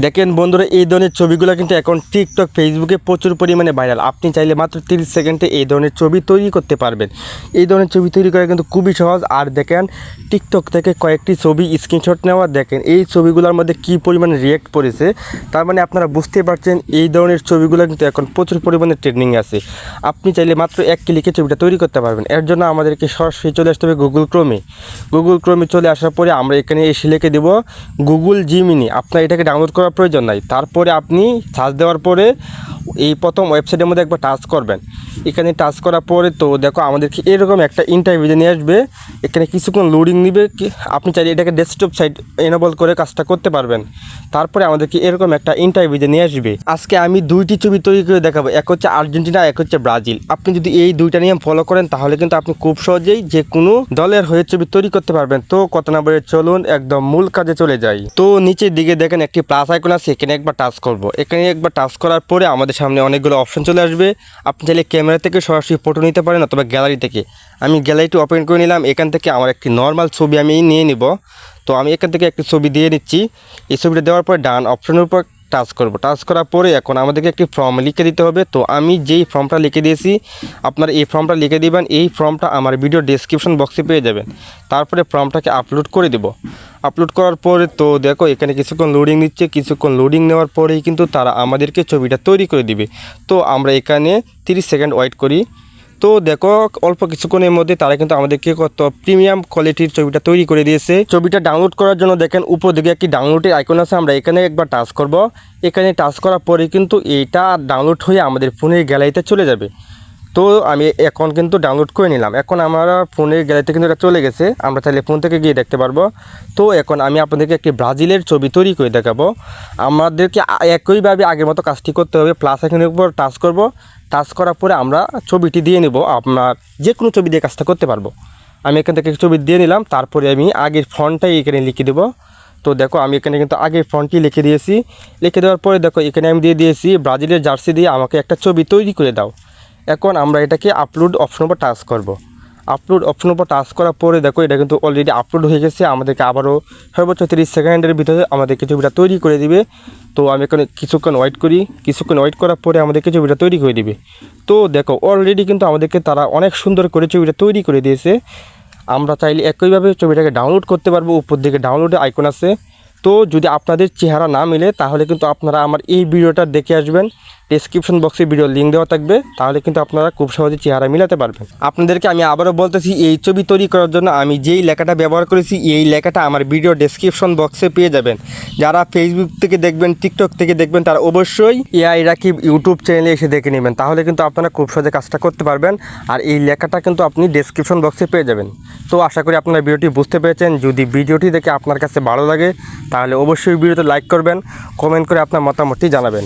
দেখেন বন্ধুরা, এই ধরনের ছবিগুলো কিন্তু এখন টিকটক ফেসবুকে প্রচুর পরিমাণে ভাইরাল আপনি চাইলে মাত্র তিরিশ সেকেন্ডে এই ধরনের ছবি তৈরি করতে পারবেন। এই ধরনের ছবি তৈরি করা কিন্তু খুবই সহজ। আর দেখেন টিকটক থেকে কয়েকটি ছবি স্ক্রিনশট নেওয়া। দেখেন, এই ছবিগুলোর মধ্যে কী পরিমাণে রিয়েক্ট পড়েছে তার মানে আপনারা বুঝতে পারছেন, এই ধরনের ছবিগুলো কিন্তু এখন প্রচুর পরিমাণে ট্রেন্ডিং আছে। আপনি চাইলে মাত্র এক ক্লিকে ছবিটা তৈরি করতে পারবেন। এর জন্য আমাদেরকে সরাসরি চলে আসতে হবে গুগল ক্রোমে গুগল ক্রোমে চলে আসার পরে আমরা এখানে এসে লিখে দেব গুগল জিমিনি আপনার এটাকে ডাউনলোড করার প্রয়োজন নাই। তারপরে আপনি সার্চ দেওয়ার পরে এই প্রথম ওয়েবসাইটের মধ্যে একবার টাচ করবেন। এখানে টাচ করার পরে তো দেখো আমাদেরকে এরকম একটা ইন্টারভিউ নিয়ে আসবে। এখানে কিছুক্ষণ লোডিং নিবে আপনি চাইলে এটাকে ডেস্কটপ সাইট এনেবল করে কাজটা করতে পারবেন। তারপরে আমাদেরকে এরকম একটা ইন্টারভিউ নিয়ে আসবে। আজকে আমি দুইটি ছবি তৈরি করে দেখাবো, এক হচ্ছে আর্জেন্টিনা, এক হচ্ছে ব্রাজিল। আপনি যদি এই দুইটা নিয়ম ফলো করেন, তাহলে কিন্তু আপনি খুব সহজেই যে কোনো দলের হয়ে ছবি তৈরি করতে পারবেন। তো কত না বলে চলুন, একদম মূল কাজে চলে যাই। তো নিচের দিকে দেখেন একটি প্লাস আইকন আছে, এখানে একবার টাচ করব। এখানে একবার টাচ করার পরে আমাদের সামনে অনেকগুলো অপশন চলে আসবে। আপনি চাইলে ক্যামেরা থেকে সরাসরি ফটো নিতে পারেন অথবা গ্যালারি থেকে। আমি গ্যালারিটি ওপেন করে নিলাম, এখান থেকে আমার একটি নর্মাল ছবি আমি নিয়ে নিব। তো আমি এখান থেকে একটি ছবি দিয়ে নিচ্ছি। এই ছবিটা দেওয়ার পর ডান অপশনের উপর টাচ করব। টাচ করার পরে এখন আমাদেরকে একটি ফর্ম লিখে দিতে হবে। তো আমি যেই ফর্মটা লিখে দিয়েছি, আপনারা এই ফর্মটা লিখে দিবেন। এই ফর্মটা আমার ভিডিও ডেসক্রিপশন বক্সে পেয়ে যাবেন। তারপরে ফর্মটাকে আপলোড করে দেব। আপলোড করার পরে তো দেখো, এখানে কিছুক্ষণ লোডিং নিচ্ছে, কিছুক্ষণ লোডিং নেওয়ার পরেই কিন্তু তারা আমাদেরকে ছবিটা তৈরি করে দিবে। তো আমরা এখানে 30 সেকেন্ড ওয়েট করি। তো দেখো, অল্প কিছুক্ষণের মধ্যে তারা কিন্তু আমাদেরকে কত প্রিমিয়াম কোয়ালিটির ছবিটা তৈরি করে দিয়েছে। ছবিটা ডাউনলোড করার জন্য দেখেন, উপর দিকে একটি ডাউনলোডের আইকন আছে, আমরা এখানে একবার টাচ করব। এখানে টাচ করার পরে কিন্তু এটা ডাউনলোড হয়ে আমাদের ফোনের গ্যালারিতে চলে যাবে। তো আমি এখন কিন্তু ডাউনলোড করে নিলাম। এখন আমার ফোনের গ্যালারিতে কিন্তু এটা চলে গেছে। আমরা তাহলে ফোন থেকে গিয়ে দেখতে পারব। তো এখন আমি আপনাদেরকে একটি ব্রাজিলের ছবি তৈরি করে দেখাবো। আমাদেরকে একইভাবে আগের মতো কাজটি করতে হবে। প্লাস এখানের উপর টাচ করব। টাচ করার পরে আমরা ছবিটি দিয়ে নেব। আপনার যে কোনো ছবি দিয়ে কাজটা করতে পারব। আমি এখান থেকে ছবি দিয়ে নিলাম। তারপরে আমি আগের ফন্টটাই এখানে লিখে দেবো। তো দেখো, আমি এখানে কিন্তু আগের ফন্টটি লিখে দিয়েছি। লিখে দেওয়ার পরে দেখো, এখানে আমি দিয়ে দিয়েছি ব্রাজিলের জার্সি দিয়ে আমাকে একটা ছবি তৈরি করে দাও। এখন আমরা এটাকে আপলোড অপশন উপর টাচ করব। আপলোড অপশন উপর টাচ করার পরে দেখো, এটা কিন্তু অলরেডি আপলোড হয়ে গেছে, আমাদেরকে আবারও সর্বোচ্চ তিরিশ সেকেন্ডের ভিতরে আমাদেরকে ছবিটা তৈরি করে দিবে। তো আমি এখানে কিছুক্ষণ ওয়েট করি, কিছুক্ষণ ওয়েট করার পরে আমাদেরকে ছবিটা তৈরি করে দিবে। তো দেখো অলরেডি কিন্তু আমাদেরকে তারা অনেক সুন্দর করে ছবিটা তৈরি করে দিয়েছে। আমরা চাইলে একইভাবে ছবিটাকে ডাউনলোড করতে পারব, উপর দিকে ডাউনলোডে আইকন আছে। তো যদি আপনাদের চেহারা না মিলে, তাহলে কিন্তু আপনারা আমার এই ভিডিওটা দেখে আসবেন। ডেসক্রিপশন বক্সে ভিডিও লিঙ্ক দেওয়া থাকবে, তাহলে কিন্তু আপনারা খুব সহজে চেহারা মিলাতে পারবেন। আপনাদেরকে আমি আবারও বলতেছি, এই ছবি তৈরি করার জন্য আমি যেই লেখাটা ব্যবহার করেছি, এই লেখাটা আমার ভিডিও ডেসক্রিপশন বক্সে পেয়ে যাবেন। যারা ফেসবুক থেকে দেখবেন টিকটক থেকে দেখবেন, তারা অবশ্যই এআই রাকিব ইউটিউব চ্যানেলে এসে দেখে নেবেন। তাহলে কিন্তু আপনারা খুব সহজে কাজটা করতে পারবেন। আর এই লেখাটা কিন্তু আপনি ডেসক্রিপশন বক্সে পেয়ে যাবেন। তো আশা করি আপনারা ভিডিওটি বুঝতে পেরেছেন। যদি ভিডিওটি দেখে আপনার কাছে ভালো লাগে তাহলে অবশ্যই ভিডিওতে লাইক করবেন কমেন্ট করে আপনার মতামতটি জানাবেন।